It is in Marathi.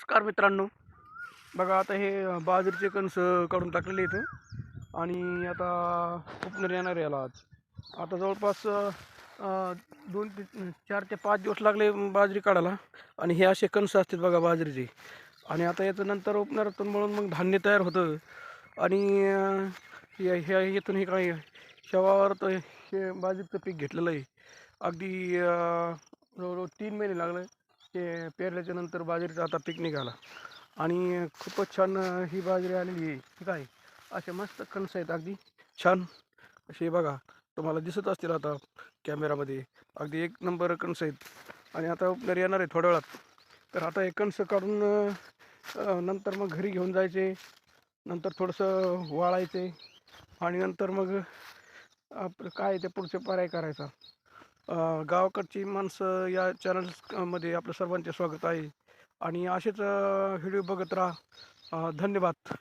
नमस्कार मित्रांनो. बघा आता हे बाजरीचे कणस काढून टाकलेले इथं. आणि आता उपनर येणार आहे याला आज. आता जवळपास दोन ते चार ते पाच दिवस लागले बाजरी काढायला. आणि हे असे कणस असतात बघा बाजरीचे. आणि आता याचं नंतर उपनरातून म्हणून मग धान्य तयार होतं. आणि अं, हे ह्या इथून हे काय शेवावर तर हे बाजरीचं पीक घेतलेलं आहे. अगदी जवळजवळ तीन महिने लागले. ते पेरल्याच्या नंतर बाजरीचा आता पीक निघाला. आणि खूपच छान ही बाजरी आलेली आहे. ठीक आहे? असे मस्त कणस आहेत अगदी. छान. असे बघा तुम्हाला दिसत असतील आता कॅमेरामध्ये. अगदी एक नंबर कणस आहेत. आणि आता ओपनर येणार आहे थोड्या वेळात. तर आता हे कणस काढून नंतर मग घरी घेऊन जायचे. नंतर थोडंसं वाळायचे. आणि नंतर मग आपलं काय ते पुढचे पर्याय करायचा. गावाकडची माणसं या चॅनल्समध्ये आपलं सर्वांचे स्वागत आहे. आणि असेच व्हिडिओ बघत राहा. धन्यवाद.